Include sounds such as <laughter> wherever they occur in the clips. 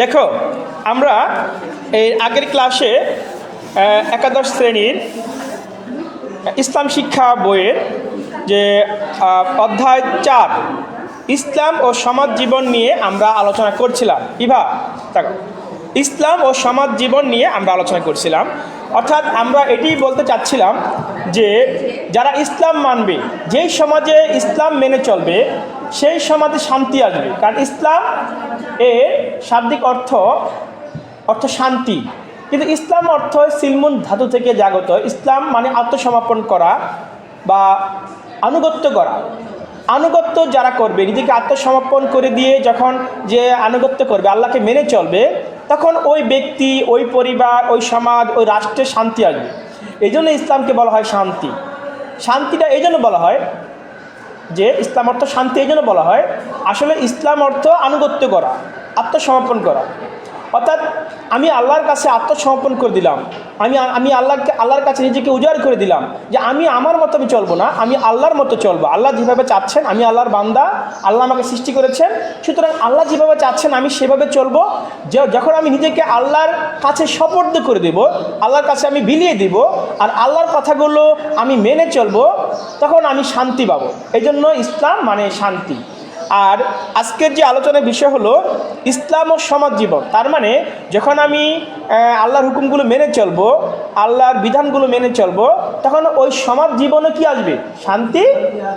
দেখো, আমরা এই আগের ক্লাসে একাদশ শ্রেণির ইসলাম শিক্ষা বইয়ের যে অধ্যায় চার, ইসলাম ও সমাজ জীবন নিয়ে আমরা আলোচনা করছিলাম। ইভা, দেখো, ইসলাম ও সমাজ জীবন নিয়ে আমরা আলোচনা করছিলাম। অর্থাৎ আমরা এটি বলতে চাচ্ছিলাম যে যারা ইসলাম মানবে, যেই সমাজে ইসলাম মেনে চলবে, সেই সমাজে শান্তি আসবে। কারণ ইসলাম এর শাব্দিক অর্থ অর্থ শান্তি। কিন্তু ইসলাম অর্থ সিলমুন ধাতু থেকে জাগত। ইসলাম মানে আত্মসমর্পণ করা বা আনুগত্য করা। আনুগত্য যারা করবে, নিজেকে আত্মসমর্পণ করে দিয়ে যখন যে আনুগত্য করবে, আল্লাহকে মেনে চলবে তখন ওই ব্যক্তি, ওই পরিবার, ওই সমাজ, ওই রাষ্ট্রে শান্তি আসবে। এই জন্য ইসলামকে বলা হয় শান্তি। শান্তিটা এই জন্য বলা হয় যে, ইসলাম অর্থ শান্তি এই জন্য বলা হয়, আসলে ইসলাম অর্থ আনুগত্য করা, আত্মসমর্পণ করা। অর্থাৎ আমি আল্লাহর কাছে আত্মসমর্পণ করে দিলাম। আমি আমি আল্লাহকে, আল্লাহর কাছে নিজেকে উজাড় করে দিলাম যে আমি আমার মতো আমি চলবো না, আমি আল্লাহর মতো চলবো। আল্লাহ যেভাবে চাচ্ছেন, আমি আল্লাহর বান্দা, আল্লাহ আমাকে সৃষ্টি করেছেন। সুতরাং আল্লাহ যেভাবে চাচ্ছেন, আমি সেভাবে চলবো। যে- যখন আমি নিজেকে আল্লাহর কাছে সপর্দ করে দেব, আল্লাহর কাছে আমি বিলিয়ে দিব, আর আল্লাহর কথাগুলো আমি মেনে চলবো, তখন আমি শান্তি পাবো। এই জন্য ইসলাম মানে শান্তি। আর আজকের যে আলোচনার বিষয় হলো ইসলাম ও সমাজ জীবন। তার মানে যখন আমি আল্লাহর হুকুমগুলো মেনে চলবো, আল্লাহর বিধানগুলো মেনে চলবো, তখন ওই সমাজ জীবনে কি আসবে? শান্তি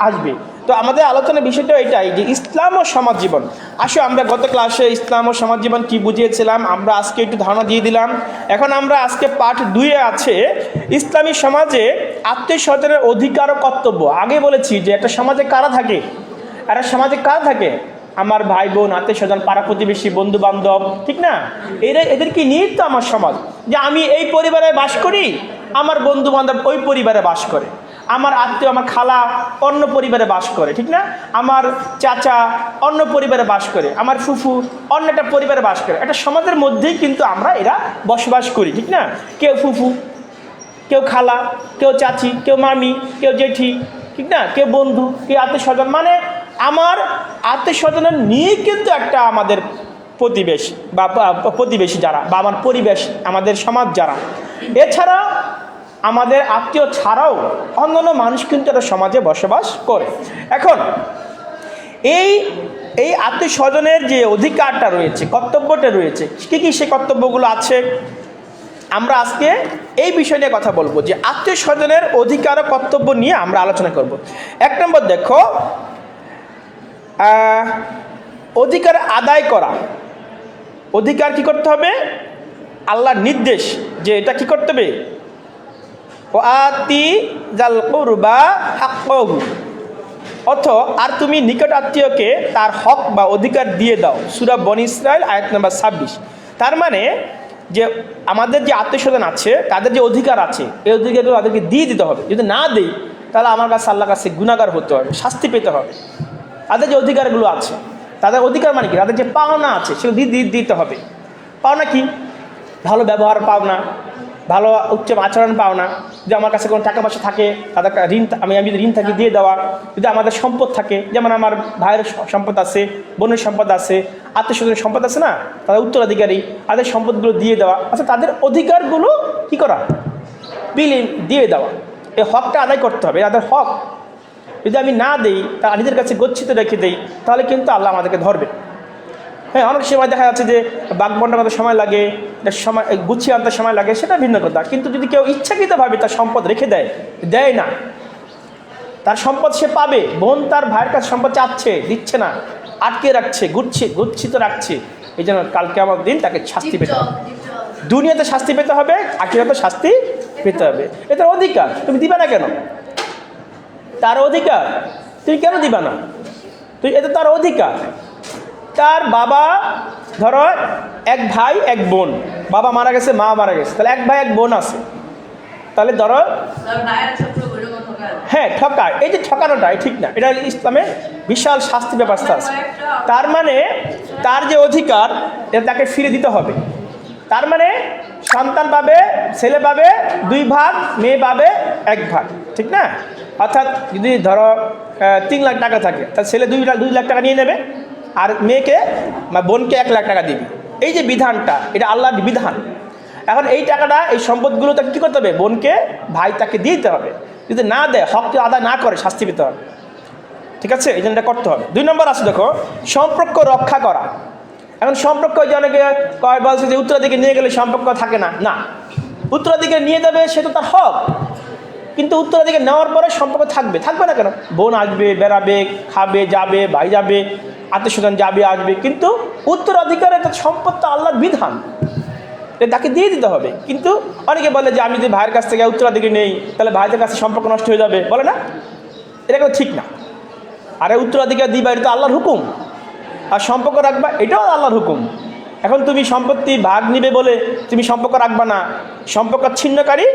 আসবে। তো আমাদের আলোচনার বিষয়টা এটাই যে ইসলাম ও সমাজ জীবন। আসো, আমরা গত ক্লাসে ইসলাম ও সমাজ জীবন কী বুঝিয়েছিলাম, আমরা আজকে একটু ধারণা দিয়ে দিলাম। এখন আমরা আজকে পাঠ দুইয়ে আছে, ইসলামী সমাজে আত্মীয় স্বজনের অধিকার ও কর্তব্য। আগে বলেছি যে একটা সমাজে কারা থাকে? একটা সমাজে কারা থাকে? আমার ভাই বোন, আত্মীয় স্বজন, পাড়া প্রতিবেশী বন্ধু বান্ধব ঠিক না? এরা এদেরকে নিয়েই তো আমার সমাজ? যে আমি এই পরিবারে বাস করি, আমার বন্ধু বান্ধব ওই পরিবারে বাস করে। আমার আত্মীয়, আমার খালা অন্য পরিবারে বাস করে, ঠিক না? আমার চাচা অন্য পরিবারে বাস করে, আমার ফুফু অন্য একটা পরিবারে বাস করে। একটা সমাজের মধ্যেই কিন্তু আমরা এরা বসবাস করি, ঠিক না? কেউ ফুফু, কেউ খালা, কেউ চাচি, কেউ মামি, কেউ জেঠি, ঠিক না? কেউ বন্ধু, কেউ আত্মীয় স্বজন মানে আমার আত্মীয় স্বজনের নিয়ে কিন্তু একটা আমাদের প্রতিবেশ বা প্রতিবেশী যারা, বা আমার পরিবেশ, আমাদের সমাজ যারা। এছাড়া আমাদের আত্মীয় ছাড়াও অন্যান্য মানুষ কিন্তু একটা সমাজে বসবাস করে। এখন, এই এই আত্মীয় স্বজনের যে অধিকারটা রয়েছে, কর্তব্যটা রয়েছে, কী কী সে কর্তব্যগুলো আছে? আমরা আজকে এই বিষয় নিয়ে কথা বলব যে আত্মীয় স্বজনের অধিকার ও কর্তব্য নিয়ে আমরা আলোচনা করব। এক নম্বর দেখো অধিকার আদায় করা। অধিকার কি করতে হবে? আল্লাহর নির্দেশ যে এটা কি করতে হবে? ও আতি জাল করবা হাক্কহু অর্থ, আর তুমি নিকট আত্মীয়কে তার হক বা অধিকার দিয়ে দাও। সুরা বন ইসরায়েল আয়াত নাম্বার ছাব্বিশ। তার মানে যে আমাদের যে আত্মীয় স্বজন আছে, তাদের যে অধিকার আছে, এই অধিকারগুলো তাদেরকে দিয়ে দিতে হবে। যদি না দিই, তাহলে আমার কাছে আল্লাহ কাছে গুণাগার হতে হবে, শাস্তি পেতে হবে। তাদের যে অধিকারগুলো আছে, তাদের অধিকার মানে কি? তাদের যে পাওনা আছে, সেগুলো দিতে হবে। পাওনা কি? ভালো ব্যবহার পাওনা ভালো উচ্চ আচরণ পাওনা যদি আমার কাছে কোনো টাকা পয়সা থাকে, তাদের ঋণ আমি আমি যদি ঋণ থাকি, দিয়ে দেওয়া, যদি আমাদের সম্পদ থাকে, যেমন আমার ভাইয়ের সম্পদ আছে, বোনের সম্পদ আছে আত্মীয় স্বজনের সম্পদ আছে না? তাদের উত্তরাধিকারী, তাদের সম্পদগুলো দিয়ে দেওয়া আচ্ছা তাদের অধিকারগুলো কি করা? বিলি দিয়ে দেওয়া। এই হকটা আদায় করতে হবে। তাদের হক যদি আমি না দিই তা নিজের কাছে গচ্ছিত রেখে দিই তাহলে কিন্তু আল্লাহ আমাদেরকে ধরবে। হ্যাঁ অনেক সময় দেখা যাচ্ছে যে বাগবন্ডার মতো সময় লাগে সময় গুছিয়ে আনতে সময় লাগে সেটা ভিন্ন কথা। কিন্তু যদি কেউ ইচ্ছাকৃতভাবে তার সম্পদ রেখে দেয় দেয় না তার সম্পদ সে পাবে বোন তার ভাইয়ের কাছে সম্পদ চাচ্ছে দিচ্ছে না আটকে রাখছে গুচ্ছে গুচ্ছিত রাখছে এই জন্য কালকে আমার দিন তাকে শাস্তি পেতে হবে। দুনিয়াতে শাস্তি পেতে হবে আখিরাতে শাস্তি পেতে হবে। এটা অধিকার তুমি দিবে না কেন? তার অধিকার। তুমি কেন দিবা না? তুই এটা তার অধিকার। তার বাবা ধরো এক ভাই এক বোন। বাবা মারা গেছে মা মারা গেছে। তাহলে এক ভাই এক বোন আছে। তাহলে ধরো হ্যাঁ ঠকায়। এই যে ঠকানোটা ঠিক না। এটা ইসলামে বিশাল শাস্তি ব্যবস্থা আছে। তার মানে তার যে অধিকার এটা তাকে ফিরে দিতে হবে। তার মানে সন্তান পাবে ছেলে পাবে দুই ভাগ মেয়ে পাবে এক ভাগ। ঠিক না? অর্থাৎ যদি ধরো তিন লাখ টাকা থাকে, তার ছেলে দুই লাখ দুই লাখ টাকা নিয়ে নেবে, আর মেয়েকে বা বোনকে এক লাখ টাকা দিবি। এই যে বিধানটা, এটা আল্লাহর বিধান। এখন এই টাকাটা, এই সম্পদগুলো তাকে কী করতে হবে? বোনকে, ভাই তাকে দিয়ে দিতে হবে। যদি না দেয়, হক আদায় না করে, শাস্তি পেতে হবে। ঠিক আছে? এই জন্যটা করতে হবে। দুই নম্বর আছে, দেখো, সম্পর্ক রক্ষা করা। এখন সম্পর্ক যে অনেকে কয়, বলছে যে উত্তরাদিকে নিয়ে গেলে সম্পর্ক থাকে না। না। উত্তরাদিকে নিয়ে যাবে, সে তো তার হক। কিন্তু উত্তরাধিকার নেওয়ার পরে সম্পর্ক থাকবে। থাকবে না কেন? বোন আসবে, বেড়াবে, খাবে, যাবে ভাই যাবে, আত্মীয়স্বজন যাবে, আসবে। কিন্তু উত্তরাধিকার একটা সম্পদ তো আল্লাহর বিধান। তাকে দিয়ে দিতে হবে। কিন্তু অনেকে বলে যে, আমি যদি ভাইয়ের কাছ থেকে উত্তরাধিকার নেই, তাহলে ভাইদের কাছে সম্পর্ক নষ্ট হয়ে যাবে। বলে না। এটা কিন্তু ঠিক না। আরে উত্তরাধিকার দিবা, এটা তো আল্লাহর হুকুম। আর সম্পর্ক রাখবা, এটাও আল্লাহর হুকুম। এখন তুমি সম্পত্তি ভাগ নিবে বলে তুমি সম্পর্ক রাখবা না। সম্পর্ক ছিন্নকারী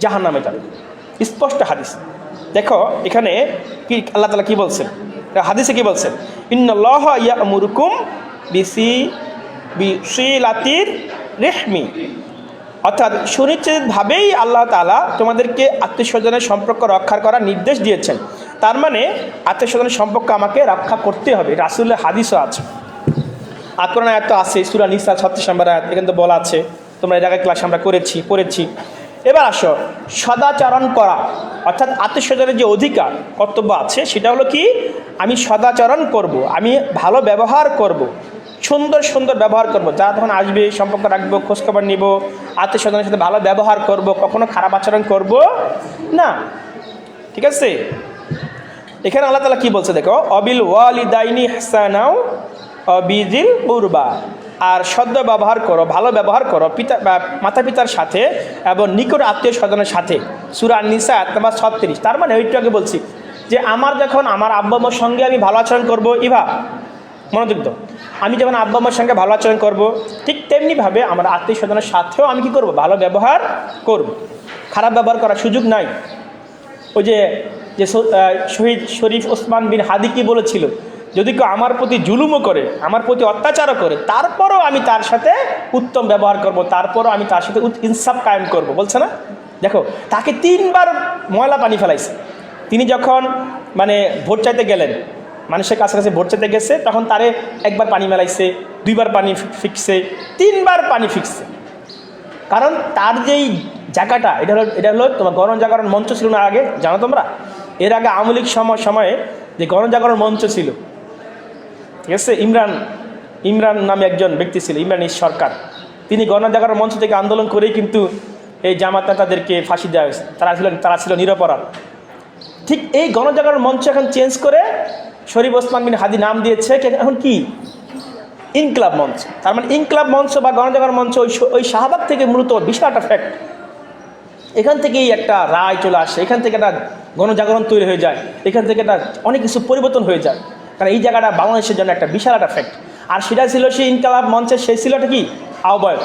জাহান নামে যাবে। স্পষ্ট হাদিস। দেখো, এখানে কি আল্লাহ তালা কি বলছেন? হাদিসে কি বলছেন? ইন্নল্লাহ ইয়া মুরুকুম বিসি বিশিলাতির রেহমি। অর্থাৎ সুনিশ্চিতভাবেই আল্লাহ তালা তোমাদেরকে আত্মীয়স্বজনের সম্পর্ক রক্ষা করার নির্দেশ দিয়েছেন। তার মানে আত্মীয়স্বজনের সম্পর্ক আমাকে রক্ষা করতে হবে। রাসুলের হাদিসও আছে। আক্রমণ আয়াত তো আছে সুরা নিসা ছত্রিশ নম্বর আয়াত। এখানে তো বলা আছে। তোমরা এই জায়গায় ক্লাস আমরা করেছি, পড়েছি। এবার আসো, সদাচরণ করা অর্থাৎ আত্মীয় স্বজনের যে অধিকার, কর্তব্য আছে, সেটা হলো কি আমি সদাচরণ করব। আমি ভালো ব্যবহার করব। সুন্দর সুন্দর ব্যবহার করব। যারা তখন আসবে সম্পর্ক রাখব, খোঁজখবর নিব, আত্মীয়স্বজনের সাথে ভালো ব্যবহার করব। কখনো খারাপ আচরণ করব না ঠিক আছে এখানে আল্লাহ তালা কি বলছে দেখো অবিল ওয়ালিদাইনি হাসানাও অবিজিল উরবা আর সদ্য ব্যবহার করো, ভালো ব্যবহার করো, পিতা মাতা পিতার সাথে এবং নিকট আত্মীয় স্বজনের সাথে। সুরা নিসা তোমার ছত্রিশ। তার মানে ওইটু আগে বলছি যে আমার যখন আমার আব্বা সঙ্গে আমি ভালো আচরণ করব, ইভা মনোযোগ আমি যখন আব্বা আম্মার সঙ্গে ভালো আচরণ করব, ঠিক তেমনিভাবে আমার আত্মীয় স্বজনের সাথেও আমি কি করব? ভালো ব্যবহার করব। খারাপ ব্যবহার করার সুযোগ নাই। ওই যে যে শহীদ শরীফ ওসমান বিন হাদি কি বলেছিল? যদি কেউ আমার প্রতি জুলুমও করে, আমার প্রতি অত্যাচারও করে, তারপরও আমি তার সাথে উত্তম ব্যবহার করব, তারপরও আমি তার সাথে ইনসাফ কায়েম করব, বলছে না? দেখো, তাকে তিনবার ময়লা পানি ফেলাইছে। তিনি যখন মানে ভোট চাইতে গেলেন, মানুষের কাছাকাছি ভোট চাইতে গেছে, তখন তারে একবার পানি মেলাইছে, দুইবার পানি ফিকছে, তিনবার পানি ফিকছে। কারণ তার যেই জায়গাটা, এটা হলো এটা হলো তোমার গণজাগরণ মঞ্চ ছিল না আগে, জানো তোমরা? এর আগে আওয়ামী লীগ সময় সময়ে যে গণজাগরণ মঞ্চ ছিল ঠিক আছে ইমরান ইমরান নামে একজন ব্যক্তি ছিল, ইমরান সরকার। তিনি গণজাগরণ মঞ্চ থেকে আন্দোলন করেই কিন্তু এই জামাত নেতাদেরকে ফাঁসি দেওয়া হয়েছে। তারা ছিল তারা ছিল নিরপরাধ। ঠিক এই গণজাগরণ মঞ্চ এখন চেঞ্জ করে শরীফ ওসমান বিন হাদি নাম দিয়েছে এখন কি? ইনকলাব মঞ্চ। তার মানে ইনকলাব মঞ্চ বা গণজাগরণ মঞ্চ ওই ওই শাহবাগ থেকে মূলত বিশাল একটা ফ্যাক্ট এখান থেকেই একটা রায় চলে আসে, এখান থেকে একটা গণজাগরণ তৈরি হয়ে যায়, এখান থেকে একটা অনেক কিছু পরিবর্তন হয়ে যায়। কারণ এই জায়গাটা বাংলাদেশের জন্য একটা বিশাল একটা ফ্যাক্ট আর সেটা ছিল সেই ইনকালাব মঞ্চের সেই ছিল কি? আহ্বায়ক।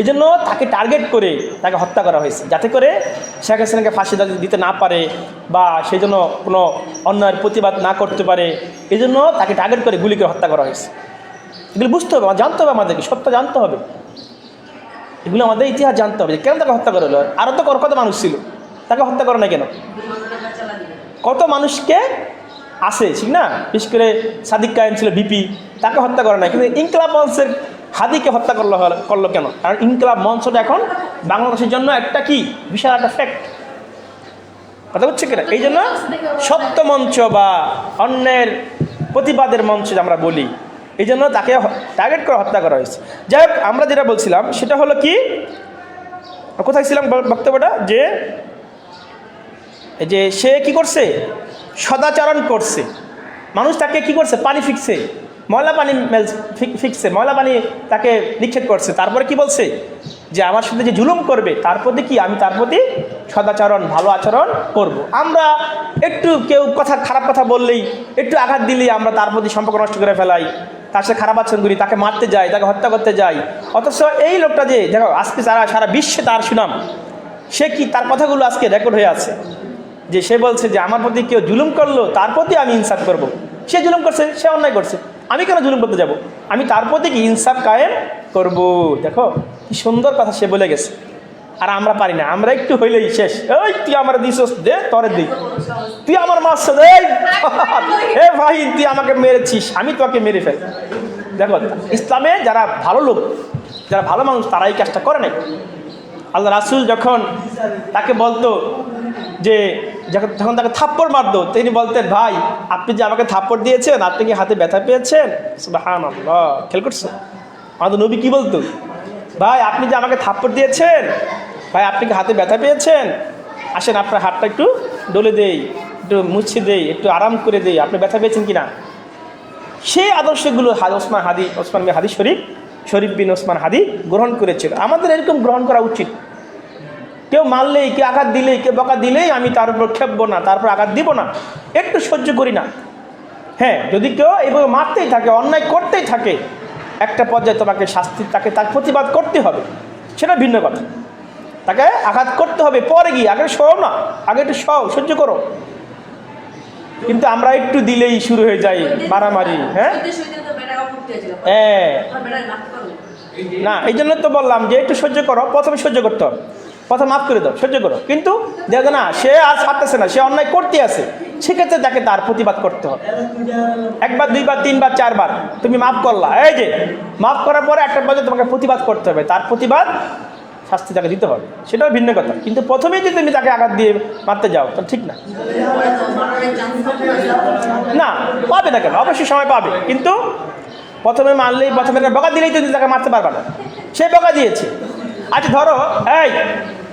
এই জন্য তাকে টার্গেট করে তাকে হত্যা করা হয়েছে। যাতে করে শেখ হাসিনাকে ফাঁসি দিতে না পারে বা সেই জন্য কোনো অন্যায়ের প্রতিবাদ না করতে পারে এই জন্য তাকে টার্গেট করে গুলি করে হত্যা করা হয়েছে। এগুলো বুঝতে হবে জানতে হবে আমাদেরকে সত্য জানতে হবে। এগুলো আমাদের ইতিহাস জানতে হবে যে কেন তাকে হত্যা করা হলো। আরও তো কত মানুষ ছিল? তাকে হত্যা করে না কেন? কত মানুষকে আছে, ঠিক না? বিশেষ করে সাদিক কায়েম ছিল বিপি, তাকে হত্যা করে না কিন্তু ইনকলাব মঞ্চের হাদিকে হত্যা করল করল কেন? কারণ ইনকলাব মঞ্চটা এখন বাংলাদেশের জন্য একটা কি? বিশাল একটা ফ্যাক্ট কথা বুঝছে কিনা? এই জন্য সত্য মঞ্চ বা অন্যের প্রতিবাদের মঞ্চ আমরা বলি, এই জন্য তাকে টার্গেট করে হত্যা করা হয়েছে। যাই হোক, আমরা যেটা বলছিলাম, সেটা হলো কি? কোথায় ছিলাম বক্তব্যটা? যে যে সে কি করছে? সদাচরণ করছে। মানুষ তাকে কি করছে? পানি ফিকছে। ময়লা পানি ফিকছে। ময়লা পানি তাকে নিক্ষেপ করছে। তারপরে কি বলছে? যে আমার সাথে যে জুলুম করবে, তার প্রতি কি আমি তার প্রতি সদাচরণ, ভালো আচরণ করব। আমরা একটু কেউ কথা, খারাপ কথা বললেই, একটু আঘাত দিলেই আমরা তার প্রতি সম্পর্ক নষ্ট করে ফেলাই। তার সাথে খারাপ আচরণ করি, তাকে মারতে যাই, তাকে হত্যা করতে যাই। অথচ এই লোকটা যে, দেখো, আজকে সারা সারা বিশ্বে তার সুনাম। সে কি তার কথাগুলো আজকে রেকর্ড হয়ে আছে? যে সে বলছে যে আমার প্রতি কেউ জুলুম করল, তার প্রতি আমি ইনসাফ করব। সে জুলুম করছে, সে অন্যায় করছে। আমি কেন জুলুম করতে যাব? আমি তার প্রতি কি ইনসাফ কায়েম করব? দেখো, কি সুন্দর কথা সে বলে গেছে। আর আমরা পারি না, আমরা একটু হইলেই শেষ। ওই তুই আমার দিস, দে, তরে দিই। তুই আমার মারছ <laughs> হে ভাই, তুই আমাকে মেরেছিস, আমি তোকে মেরে ফেল। দেখো, ইসলামে যারা ভালো লোক, যারা ভালো মানুষ তারা এই কাজটা করে নাই। আল্লাহ রাসুল যখন তাকে বলতো যে যখন যখন তাকে থাপ্পড় মারতো, তিনি বলতেন, ভাই, আপনি যে আমাকে থাপ্পড় দিয়েছেন, আপনি কি হাতে ব্যথা পেয়েছেন? হান খেয়াল করছ? আমাদের নবী কি বলতো? ভাই, আপনি যে আমাকে থাপ্পড় দিয়েছেন, ভাই, আপনি কি হাতে ব্যথা পেয়েছেন? আসেন, আপনার হাতটা একটু ডলে দেই, একটু মুছে দেই, একটু আরাম করে দেই, আপনি ব্যথা পেয়েছেন কি না সেই আদর্শগুলো ওসমান হাদি ওসমান হাদি শরীফ শরীফ বিন ওসমান হাদি গ্রহণ করেছিল। আমাদের এরকম গ্রহণ করা উচিত। কেউ মারলেই কেউ আঘাত দিলেই কেউ বকা দিলেই আমি তার উপর খেপবো না তারপর আঘাত দিব না। একটু সহ্য করি না। হ্যাঁ যদি কেউ এইভাবে মারতেই থাকে অন্যায় করতেই থাকে একটা পর্যায়ে তোমাকে শাস্তি তাকে তার প্রতিবাদ করতে হবে। সেটা ভিন্ন কথা। তাকে আঘাত করতে হবে পরে গিয়ে আগে সহ না আগে একটু সহ সহ্য করো। কিন্তু আমরা একটু দিলেই শুরু হয়ে যায় মারামারি হ্যাঁ? হ্যাঁ। না এই জন্য তো বললাম যে একটু সহ্য করো প্রথমে সহ্য করতে হবে। প্রথমে মাফ করে দাও, সহ্য করো। কিন্তু দেখো না, সে আর ছাড়তেছে না, সে অন্যায় করতে আছে। সেক্ষেত্রে তাকে তার প্রতিবাদ করতে হবে। একবার, দুইবার, তিনবার, চারবার তুমি মাফ করলা। এই যে, মাফ করার পরে একটা পর্যায়ে তোমাকে প্রতিবাদ করতে হবে। তার প্রতিবাদ শাস্তি তাকে দিতে হবে। সেটাও ভিন্ন কথা। কিন্তু প্রথমেই যদি তুমি তাকে আঘাত দিয়ে মারতে যাও, তো ঠিক না। না, পাবে না কেন? অবশ্যই সময় পাবে। কিন্তু প্রথমে মারলেই, প্রথমে বকা দিলেই তুমি তাকে মারতে পারবে না। সে বকা দিয়েছে। আচ্ছা ধরো, এই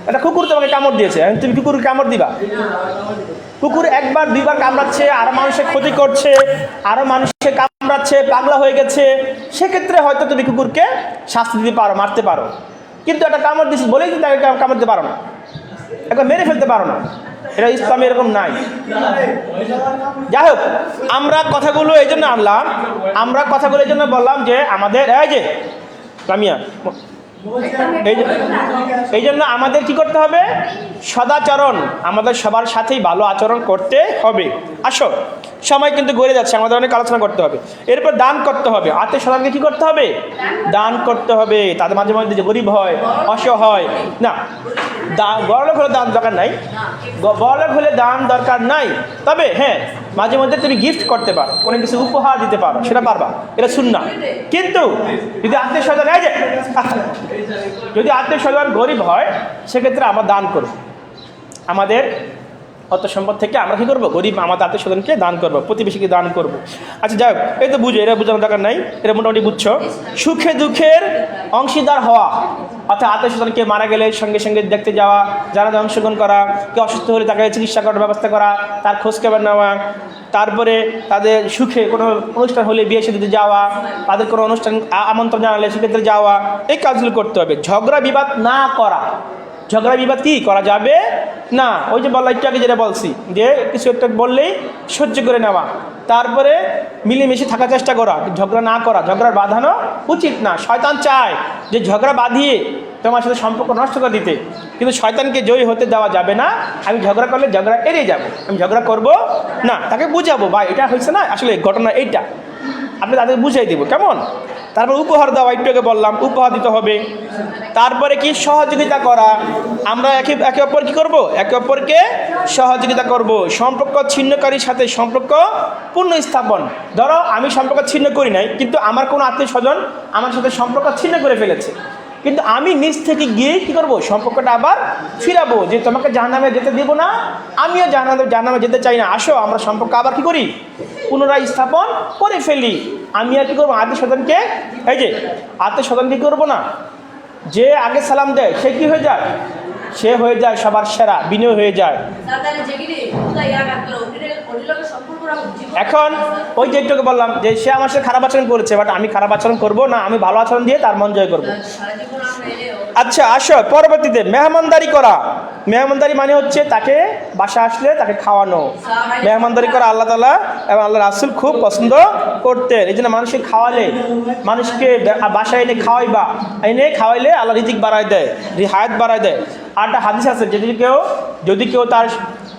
একটা কুকুর তোমাকে কামড় দিয়েছে। তুমি কুকুর কামড় দিবা? কুকুর একবার, দুইবার কামড়াচ্ছে, আরও মানুষের ক্ষতি করছে, আরও মানুষকে কামড়াচ্ছে, পাগলা হয়ে গেছে। সেক্ষেত্রে হয়তো তুমি কুকুরকে শাস্তি দিতে পারো, মারতে পারো। কিন্তু একটা কামড় দিচ্ছিস বলেই তুমি তাকে কাম- কামড় দিতে পারো না। একবার মেরে ফেলতে পারো না। এটা ইসলামে এরকম নাই। যাই হোক আমরা কথাগুলো এই জন্য আনলাম। আমরা কথাগুলো এই জন্য বললাম যে আমাদের এই যে কামিয়া এই জন্য আমাদের কি করতে হবে? সদাচরণ। আমাদের সবার সাথেই ভালো আচরণ করতে হবে। আসো। সময় কিন্তু গড়ে যাচ্ছে, আমাদের অনেক আলোচনা করতে হবে। এরপর দান করতে হবে। আত্মীয় স্বজনকে কি করতে হবে? দান করতে হবে। তাদের মাঝে মধ্যে যে গরিব হয়, অসহায়, না। বড়লোক হলে দাম দরকার নাই। বড়লোক হলে দান দরকার নাই। তবে হ্যাঁ মাঝে মধ্যে তুমি গিফট করতে পারো, কোনো কিছু উপহার দিতে পারো, সেটা পারবা। এটা শুন না কিন্তু, যদি আত্মীয় স্বজন এই যে, যদি আত্মীয় স্বজন গরিব হয়, সেক্ষেত্রে আমরা দান করব। আমাদের অত সম্পদ থেকে আমরা কী করব? গরিব আমাদের আত্মীয় স্বজনকে দান করব, প্রতিবেশীকে দান করব। আচ্ছা যাই এই তো বুঝো এটা বোঝানোর দরকার নাই এটা মোটামুটি বুঝছ। সুখে দুঃখের অংশীদার হওয়া, অর্থাৎ আত্মীয় স্বজনকে মারা গেলে সঙ্গে সঙ্গে দেখতে যাওয়া, যারা অংশগ্রহণ করা, কেউ অসুস্থ হলে তাকে চিকিৎসা করার ব্যবস্থা করা, তার খোঁজ খবর নেওয়া, তারপরে তাদের সুখে কোনো অনুষ্ঠান হলে বিয়ে সাথে যাওয়া, তাদের কোনো অনুষ্ঠান আমন্ত্রণ জানালে সেক্ষেত্রে যাওয়া, এই কাজগুলো করতে হবে। ঝগড়া বিবাদ না করা। ঝগড়া বিবাদ কি? করা যাবে না, ওই যে বললাম একটু আগে যেটা বলছি, যে কিছু একটা বললেই সহ্য করে নেওয়া। তারপরে মিলেমিশে থাকার চেষ্টা করা, ঝগড়া না করা ঝগড়ার বাঁধানো উচিত না। শয়তান চায় যে ঝগড়া বাঁধিয়ে তোমার সাথে সম্পর্ক নষ্ট করে দিতে। কিন্তু শয়তানকে জয়ী হতে দেওয়া যাবে না। আমি ঝগড়া করলে ঝগড়া এড়িয়ে যাব। আমি ঝগড়া করব না। তাকে বুঝাবো, ভাই, এটা হয়েছে না? আসলে ঘটনা এইটা। আপনি তাদের বুঝাই দেবো, কেমন? তারপর উপহার দেওয়া একটুকে বললাম, উপহার দিতে হবে। তারপরে কি সহযোগিতা করা? আমরা একে একে অপর কি করব? একে অপরকে সহযোগিতা করব। সম্পর্ক ছিন্নকারীর সাথে সম্পর্ক পূর্ণ স্থাপন। ধরো, আমি সম্পর্ক ছিন্ন করি নাই, কিন্তু আমার কোনো আত্মীয় স্বজন আমার সাথে সম্পর্ক ছিন্ন করে ফেলেছে। কিন্তু আমি নিজ থেকে গিয়ে কি করব? সম্পর্কটা আবার ফিরাবো। যে তোমাকে জাহান্নামে যেতে দেব না, আমিও জাহান্নামে জাহান্নামে যেতে চাই না। আসো, আমরা সম্পর্ক আবার কি করি? পুনরায় স্থাপন করে ফেলি। আমি আর কি করব? আত্মীয় স্বজনকে এই যে আত্মীয় স্বজনকে কি করব না? যে আগে সালাম দেয়, সে কি হয়ে যায়? সে হয়ে যায় সবার সেরা বিনয় হয়ে যায়। এখন ওই যে একটু বললাম যে সে আমার সাথে খারাপ আচরণ করেছে বাট আমি খারাপ আচরণ করব না আমি ভালো আচরণ দিয়ে তার মন জয় করব। আচ্ছা আসো, পরবর্তীতে মেহমানদারি করা। মেহমানদারি মানে হচ্ছে তাকে বাসা আসলে তাকে খাওয়ানো। মেহমানদারি করা আল্লাহ তালা এবং আল্লাহ রাসুল খুব পছন্দ করতেন। এই জন্য মানুষকে খাওয়ালে, মানুষকে বাসা এনে খাওয়াইবা। এনে খাওয়াইলে আল্লাহ রিজিক বাড়ায় দেয়, রিহায়াত বাড়ায় দেয়। আর একটা হাদিস আছে, যদি কেউ যদি কেউ তার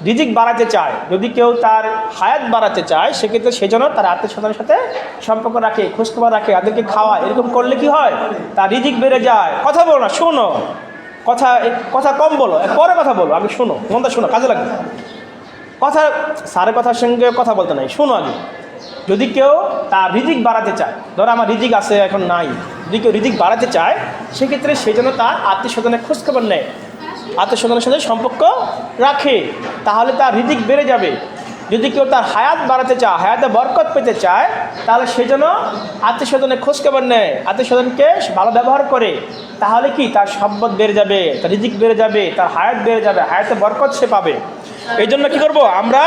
রিজিক বাড়াতে চায়। যদি কেউ তার হায়াত বাড়াতে চায়, সেক্ষেত্রে সে সেজন্য তার আত্মীয় স্বজনের সাথে সম্পর্ক রাখে, খোঁজখবর রাখে, তাদেরকে খাওয়ায়। এরকম করলে কি হয়? তার রিজিক বেড়ে যায়। কথা বলো না, শোনো। কথা কথা কম বলো। পরে কথা বলো আগে শোনো, মনটা শোনো, কাজে লাগবে। কথা, স্যারের কথার সঙ্গে কথা বলতে নাই। শোনো আগে। যদি কেউ তার রিজিক বাড়াতে চায়, ধরো আমার রিজিক আছে, এখন নাই। যদি কেউ রিজিক বাড়াতে চায়, সেক্ষেত্রে সে যেন তার আত্মীয় স্বজনের খোঁজখবর নেয়। আত্মীয় স্বজনের সাথে সম্পর্ক রাখে, তাহলে তার হৃদিক বেড়ে যাবে। যদি কেউ তার হায়াত বাড়াতে চায়, হায়াতে বরকত পেতে চায়, তাহলে সে যেন আত্মীয় স্বজনের খোঁজখবর নেয় আত্মীয় স্বজনকে ভালো ব্যবহার করে, তাহলে কি তার সম্পদ বেড়ে যাবে, তার রিজিক বেড়ে যাবে, তার হায়াত বেড়ে যাবে, হায়াতে বরকত সে পাবে। এই জন্য কী করব? আমরা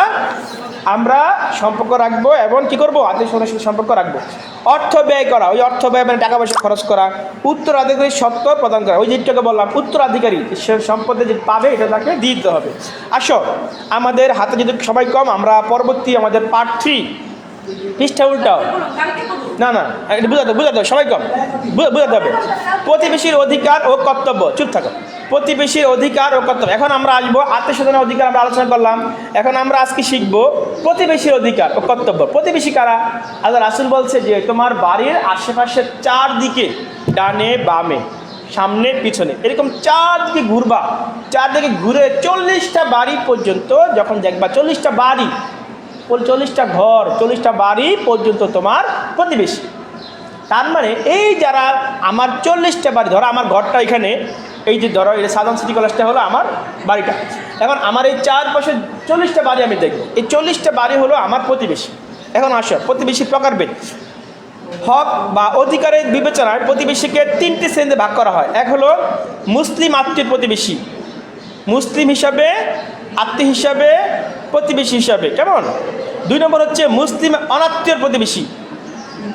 আমরা সম্পর্ক রাখব এবং কি করব? আত্মীয় সাথে সম্পর্ক রাখব। অর্থ ব্যয় করা, ওই অর্থ ব্যয় মানে টাকা পয়সা খরচ করা, উত্তরাধিকারী সত্য প্রদান করা। ওই যেটাকে বললাম, উত্তরাধিকারী সে সম্পদে যে পাবে, এটা তাকে দিতে হবে। আসো, আমাদের হাতে যদি সবাই কম, আমরা পরবর্তী আমাদের পার্ট থ্রি পৃষ্ঠা উল্টাও। না না, এটা বুঝাতে বুঝাতে সবাই কম। বুঝাতে হবে। প্রতিবেশীর অধিকার ও কর্তব্য, চুপ থাকো। প্রতিবেশীর অধিকার ও কর্তব্য। এখন আমরা আসব আত্মীয় স্বজনের অধিকার আমরা আলোচনা করলাম। এখন আমরা আজকে শিখব প্রতিবেশীর অধিকার ও কর্তব্য। প্রতিবেশী কারা? আল্লাহ রাসুল বলছে যে, তোমার বাড়ির আশেপাশের চারদিকে ডানে, বামে, সামনে, পিছনে। এরকম চারদিকে ঘুরবা, চারদিকে ঘুরে চল্লিশটা বাড়ি পর্যন্ত যখন দেখবা, চল্লিশটা বাড়ি চল্লিশটা ঘর, চল্লিশটা বাড়ি পর্যন্ত তোমার প্রতিবেশী। তার মানে এই যারা আমার চল্লিশটা বাড়ি, ধরো আমার ঘরটা এখানে, এই যে ধরো এই সাধারণ সিটি কলেজটা হলো আমার বাড়িটা। এখন আমার এই চারপাশে চল্লিশটা বাড়ি আমি দেখব। এই চল্লিশটা বাড়ি হলো আমার প্রতিবেশী। এখন আসো, প্রতিবেশী প্রকারভেদ হক বা অধিকারের বিবেচনায় প্রতিবেশীকে তিনটি শ্রেণীতে ভাগ করা হয়। এক হলো মুসলিম আত্মীয় প্রতিবেশী। মুসলিম হিসাবে আত্মীয় হিসাবে, প্রতিবেশী হিসাবে, কেমন? দুই নম্বর হচ্ছে মুসলিম অনাত্মীয় প্রতিবেশী।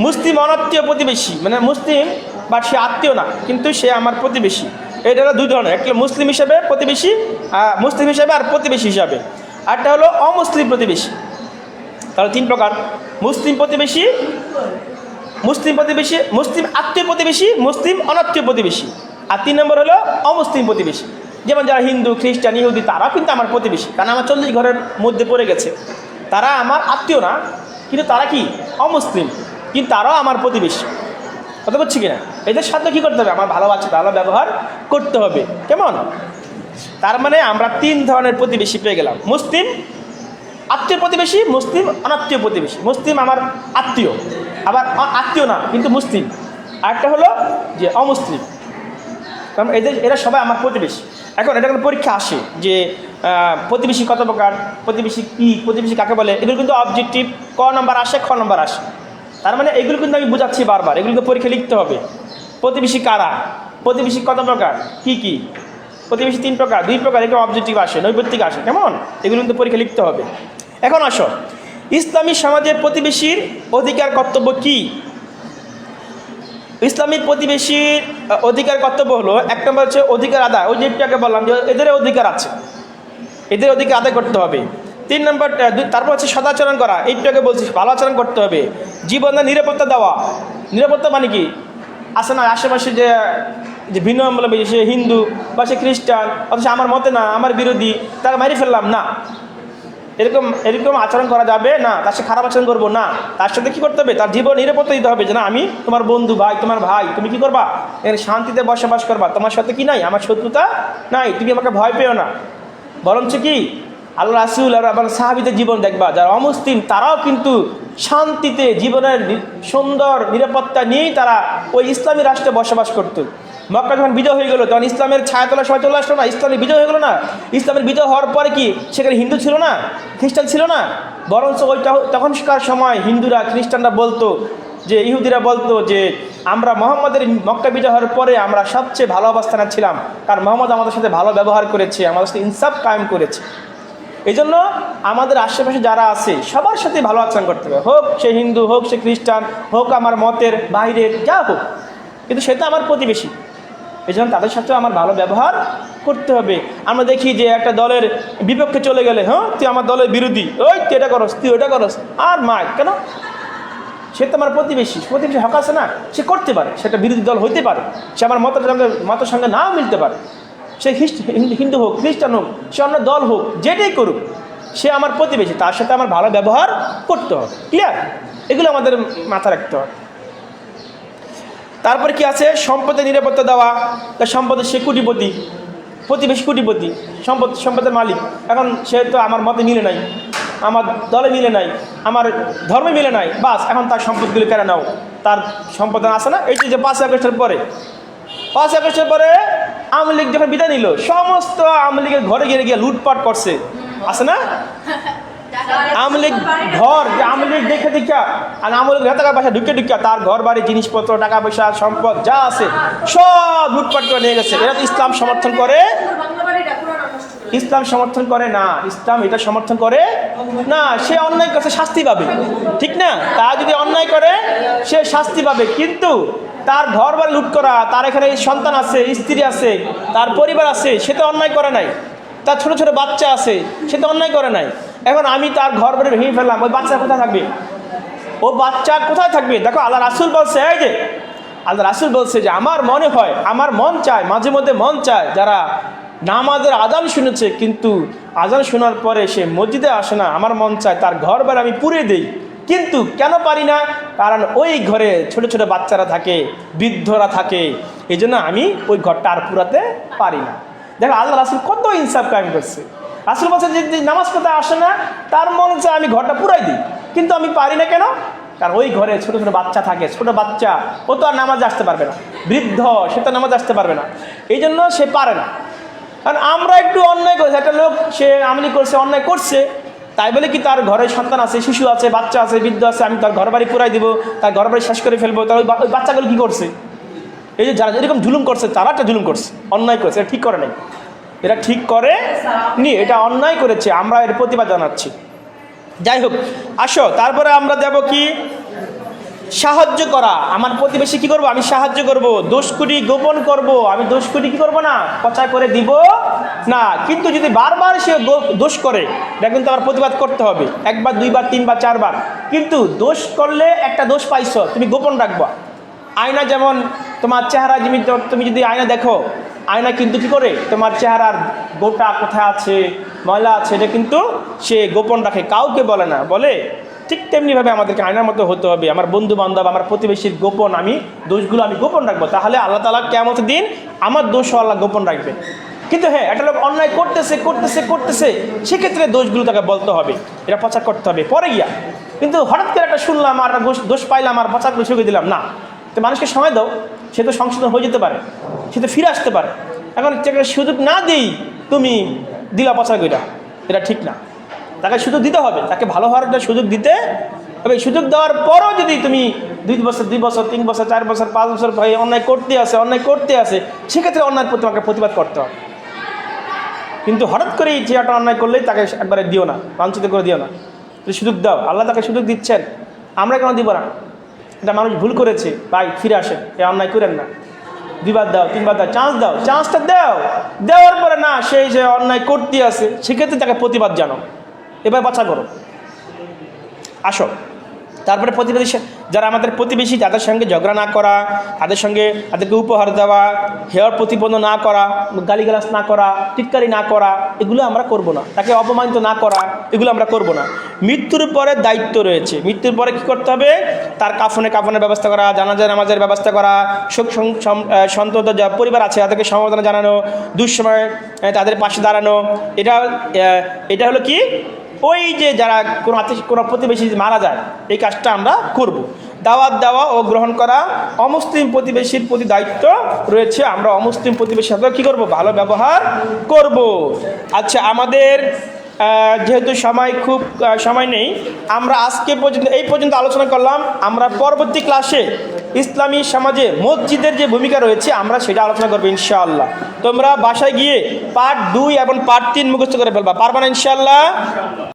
মুসলিম অনাত্মীয় প্রতিবেশী মানে মুসলিম বা সে আত্মীয় না, কিন্তু সে আমার প্রতিবেশী। এটা হলো দুই ধরনের একটা মুসলিম হিসাবে প্রতিবেশী মুসলিম হিসাবে আর প্রতিবেশী হিসাবে। আরটা হলো অমুসলিম প্রতিবেশী। তাহলে তিন প্রকার, মুসলিম প্রতিবেশী মুসলিম প্রতিবেশী, মুসলিম আত্মীয় প্রতিবেশী, মুসলিম অনাত্মীয় প্রতিবেশী। আর তিন নম্বর হলো অমুসলিম প্রতিবেশী। যেমন যারা হিন্দু, খ্রিস্টান, ইহুদি, তারাও কিন্তু আমার প্রতিবেশী। কারণ আমার চল্লিশ ঘরের মধ্যে পড়ে গেছে। তারা আমার আত্মীয় না, কিন্তু তারা কি? অমুসলিম। কিন্তু তারাও আমার প্রতিবেশী। কথা বলছি কিনা? এদের সাথে কী করতে হবে? আমার ভালোবাসা ভালো ব্যবহার করতে হবে। কেমন? তার মানে আমরা তিন ধরনের প্রতিবেশী পেয়ে গেলাম। মুসলিম আত্মীয় প্রতিবেশী, মুসলিম অনাত্মীয় প্রতিবেশী। মুসলিম আমার আত্মীয়। আবার আত্মীয় না, কিন্তু মুসলিম। আরেকটা হলো যে অমুসলিম। কারণ এদের এরা সবাই আমার প্রতিবেশী। এখন এটা একটা পরীক্ষা আসে যে প্রতিবেশী কত প্রকার, প্রতিবেশী কী, প্রতিবেশী কাকে বলে, এগুলো কিন্তু অবজেক্টিভ ক নম্বর আসে, খ নম্বর আসে। তার মানে এগুলো কিন্তু আমি বুঝাচ্ছি বারবার এগুলোকে পরীক্ষা লিখতে হবে। প্রতিবেশী কারা? প্রতিবেশী কত প্রকার? কি কি? প্রতিবেশী তিন প্রকার, দুই প্রকার এগুলো অবজেক্টিভ আসে, নৈবত্তিক আসে, কেমন? এগুলো কিন্তু পরীক্ষা লিখতে হবে। এখন আসো, ইসলামী সমাজের প্রতিবেশীর অধিকার কর্তব্য কী? ইসলামিক প্রতিবেশীর অধিকার কর্তব্য হলো, এক নম্বর হচ্ছে অধিকার আদায়। ওই যেটাকে বললাম যে এদের অধিকার আছে। এদের অধিকার আদায় করতে হবে। তিন নম্বর তারপর হচ্ছে সদাচরণ করা। এইটাকে বলছি, ভালো আচরণ করতে হবে। জীবনের নিরাপত্তা দেওয়া। নিরাপত্তা মানে কি? আসে না আশেপাশে যে যে ভিন্ন বলবে সে হিন্দু বা সে খ্রিস্টান, অথচ আমার মতে না, আমার বিরোধী, তাকে মারি ফেললাম, না। এরকম এরকম আচরণ করা যাবে? না, তার সাথে খারাপ আচরণ করব না। তার সাথে কি করতে হবে? তার জীবন নিরাপত্তা দিতে হবে যে না, আমি তোমার বন্ধু ভাই, তোমার ভাই, তুমি কি করবা? এখানে শান্তিতে বসবাস করবা। তোমার সাথে কি নাই? আমার শত্রুতা নাই। তুমি আমাকে ভয় পেও না। বরঞ্চ কি? আল্লাহ রাসুল আর আবার সাহাবিদের জীবন দেখবা। যারা অমুসলিম, তারাও কিন্তু শান্তিতে জীবনের সুন্দর নিরাপত্তা নিয়েই তারা ওই ইসলামী রাষ্ট্রে বসবাস করতো। মক্কা যখন বিজয় হয়ে গেল, তখন ইসলামের ছায়াতলা সবাই চলে আসলো না? ইসলামের বিজয় হয়ে গেলো না? ইসলামের বিজয় হওয়ার পরে কি সেখানে হিন্দু ছিল না? খ্রিস্টান ছিল না? বরঞ্চ ওইটা তখনকার সময় হিন্দুরা, খ্রিস্টানরা বলতো যে, ইহুদিরা বলতো যে, আমরা মোহাম্মদের মক্কা বিজয় হওয়ার পরে আমরা সবচেয়ে ভালো অবস্থানে ছিলাম। কারণ মোহাম্মদ আমাদের সাথে ভালো ব্যবহার করেছে, আমাদের সাথে ইনসাফ কায়েম করেছে। এই জন্য আমাদের আশেপাশে যারা আছে, সবার সাথে ভালো আচরণ করতে হবে। হোক সে হিন্দু, হোক সে খ্রিস্টান, হোক আমার মতের বাইরের, যা হোক। কিন্তু সেটা আমার প্রতিবেশী। এই জন্য তাদের সাথেও আমার ভালো ব্যবহার করতে হবে। আমরা দেখি যে একটা দলের বিপক্ষে চলে গেলে হ্যাঁ তুই আমার দলের বিরোধী, ওই তুই এটা করস, তুই ওটা করস, আর মায় কেন? সে তো আমার প্রতিবেশী প্রতিবেশী হক আছে না, সে করতে পারে সেটা বিরোধী দল হইতে পারে, সে আমার মতের সঙ্গে মতের সঙ্গে নাও মিলতে পারে। সে হিন্দু হোক, খ্রিস্টান হোক, সে অন্য দল হোক, যেটাই করুক, সে আমার প্রতিবেশী, তার সাথে আমার ভালো ব্যবহার করতে হবে। ক্লিয়ার এগুলো আমাদের মাথা রাখতে হবে। তারপরে কি আছে? সম্পদের নিরাপত্তা দেওয়া তার সম্পদের সে কোটিপতি, প্রতিবেশী কোটিপতি, সম্পদ, সম্পদের মালিক। এখন সে তো আমার মতে মিলে নাই, আমার দলে মিলে নাই, আমার ধর্মে মিলে নাই, বাস, এখন তার সম্পদগুলি কেন নাও। তার সম্পদ আসে না? এই যে পাঁচ আগস্টের পরে। পাঁচ আগস্টের পরে আওয়ামী লীগ যখন বিদায় নিল, সমস্ত আওয়ামী লীগের ঘরে গিয়ে গিয়ে লুটপাট করছে। আছে না? আওয়ামী লীগ ঘর, যে আওয়ামী লীগ দেখে দেখা আর আওয়ামী লীগ টাকা পয়সা ঢুকে ঢুকে তার ঘর বাড়ি, জিনিসপত্র, টাকা পয়সা, সম্পদ যা আছে সব লুটপাট করে নিয়ে গেছে। এরা তো ইসলাম সমর্থন করে? ইসলাম সমর্থন করে না। ইসলাম এটা সমর্থন করে না, সে অন্যায় করছে, শাস্তি পাবে। ঠিক না? তা যদি অন্যায় করে, সে শাস্তি পাবে। কিন্তু তার ঘর বাড়ি লুট করা, তার এখানে সন্তান আছে, স্ত্রী আছে, তার পরিবার আছে, সে তো অন্যায় করে নাই। তার ছোট ছোট বাচ্চা আছে, সে তো অন্যায় করে নাই। এখন আমি তার ঘর বাড়ি ভেঙে ফেললাম। ওই বাচ্চা কোথায় থাকবে? ও বাচ্চা কোথায় থাকবে? দেখো, আল্লাহ রাসুল বলছে, এই যে, আল্লাহ রাসুল বলছে যে, আমার মনে হয়, আমার মন চায়, মাঝে মধ্যে মন চায় যারা নামাজের আজান শুনেছে, কিন্তু আজান শোনার পরে সে মসজিদে আসে না। আমার মন চায় তার ঘর বাড়ি আমি পুড়ে দিই। কিন্তু কেন পারি না? কারণ ওই ঘরে ছোট ছোট বাচ্চারা থাকে, বৃদ্ধরা থাকে। এই আমি ওই ঘরটা আর পুরাতে পারি না। দেখো, আল্লাহ রাসুল কত ইনসাফ কায়েম করছে। রাসুল বলছে যে নামাজ কোথায় আসে না, তার মনে চায় আমি ঘরটা পুরাই দিই। কিন্তু আমি পারি না কেন? কারণ ওই ঘরে ছোটো ছোটো বাচ্চা থাকে, ছোট বাচ্চা, ও তো আর নামাজ আসতে পারবে না। বৃদ্ধ, সে তো নামাজ আসতে পারবে না। এই জন্য সে পারে না। কারণ আমরা একটু অন্যায় করেছি। একটা লোক, সে আমলি করছে, অন্যায় করছে। তাই বলে কি তার ঘরে সন্তান আছে, শিশু আছে, বাচ্চা আছে, বৃদ্ধ আছে, আমি তার ঘর বাড়ি পুরাই দিব, তার ঘর বাড়ি শেষ করে ফেলব, তার ওই বাচ্চাগুলো কী করছে? এই যে যারা এরকম জুলুম করছে তারা একটা ঝুলুম করছে, অন্যায় করছে ঠিক করে নাই। এটা ঠিক করে নি, এটা অন্যায় করেছে, আমরা এর প্রতিবাদ জানাচ্ছি। যাই হোক আসো, তারপরে আমরা দেব কি? সাহায্য করা। আমার প্রতিবেশী কি করব? আমি সাহায্য করব। দোষকুটি গোপন করব। আমি দোষকুটি কি করব না? পচা করে দিব না। কিন্তু যদি বারবার সে দোষ করে, এটা কিন্তু আমার প্রতিবাদ করতে হবে। একবার, দুইবার, তিনবার, চারবার। কিন্তু দোষ করলে একটা দোষ পাইছ, তুমি গোপন রাখবা। আয়না যেমন তোমার চেহারা, তুমি তুমি যদি আয়না দেখো আয়না কিন্তু কি করে? তোমার চেহারার গোটা কোথায় আছে, ময়লা আছে, এটা কিন্তু সে গোপন রাখে, কাউকে বলে না। বলে ঠিক তেমনিভাবে আমাদেরকে আয়নার মতো হতে হবে। আমার বন্ধু বান্ধব আমার প্রতিবেশীর গোপন আমি, দোষগুলো আমি গোপন রাখব। তাহলে আল্লাহ তালা কেমন দিন আমার দোষও আল্লাহ গোপন রাখবে। কিন্তু হ্যাঁ একটা লোক অন্যায় করতেছে করতেছে করতেছে, সেক্ষেত্রে দোষগুলো তাকে বলতে হবে। এটা প্রচার করতে হবে। পরে গিয়া, কিন্তু হঠাৎ করে একটা শুনলাম আর দোষ- পাইলাম আর প্রচারগুলো শুকিয়ে দিলাম। না তো মানুষকে সময় দাও, সে তো সংশোধন হয়ে যেতে পারে, সে তো ফিরে আসতে পারে। এখন তাকে সুযোগ না দিই তুমি দিলা পচা গইটা এটা ঠিক না। তাকে সুযোগ দিতে হবে, তাকে ভালো হওয়ার একটা সুযোগ দিতে হবে। সুযোগ দেওয়ার পরও যদি তুমি দুই বছর দুই বছর, তিন বছর, চার বছর, পাঁচ বছর ভাই অন্যায় করতে আসে, অন্যায় করতে আসে, সেক্ষেত্রে অন্যায় প্রতি তোমাকে প্রতিবাদ করতে হবে। কিন্তু হঠাৎ করেই যে একটা অন্যায় করলেই তাকে একবারে দিও না লাঞ্ছিত করে দিও না। সুযোগ দাও, আল্লাহ তাকে সুযোগ দিচ্ছেন। আমরা কেন দিব না? এটা মানুষ ভুল করেছে, ভাই, ফিরে আসেন। এ অন্যায় করেন না। দুইবার দাও, তিনবার দাও, চান্স দাও, চান্সটা দাও। দেওয়ার পরে না সেই যে অন্যায় করতে আছে, সেক্ষেত্রে তাকে প্রতিবাদ জানো এবার বাছা করো। আসো। তারপরে প্রতিবেশী যারা আমাদের প্রতিবেশী তাদের সঙ্গে ঝগড়া না করা, তাদের সঙ্গে তাদেরকে উপহার দেওয়া হেয়ার প্রতিপন্ন না করা, গালিগালাজ না করা, টিটকারি না করা, এগুলো আমরা করব না। তাকে অপমানিত না করা, এগুলো আমরা করব না। মৃত্যুর পরে দায়িত্ব রয়েছে। মৃত্যুর পরে কী করতে হবে? তার কাফনে কাফনের ব্যবস্থা করা জানাজা নামাজের ব্যবস্থা করা শোক সন্তত যা পরিবার আছে, তাদেরকে সমবেদনা জানানো, দুঃসময় তাদের পাশে দাঁড়ানো। এটা এটা হলো কি? ওই যে যারা কোনো আত্মীয় কোনো প্রতিবেশী মারা যায়, এই কাজটা আমরা করব। দাওয়াত দেওয়া ও গ্রহণ করা অমুসলিম প্রতিবেশীর প্রতি দায়িত্ব রয়েছে। আমরা অমুসলিম প্রতিবেশীর সাথে কী করব? ভালো ব্যবহার করব। আচ্ছা আমাদের যেহেতু সময় খুব সময় নেই, আমরা আজকে পর্যন্ত, এই পর্যন্ত আলোচনা করলাম। আমরা পরবর্তী ক্লাসে ইসলামী সমাজে মসজিদের যে ভূমিকা রয়েছে, আমরা সেটা আলোচনা করব ইনশাআল্লাহ। তোমরা বাসায় গিয়ে পার্ট দুই এবং পার্ট তিন মুখস্থ করে ফেলবা। পারবা না ইনশাআল্লাহ?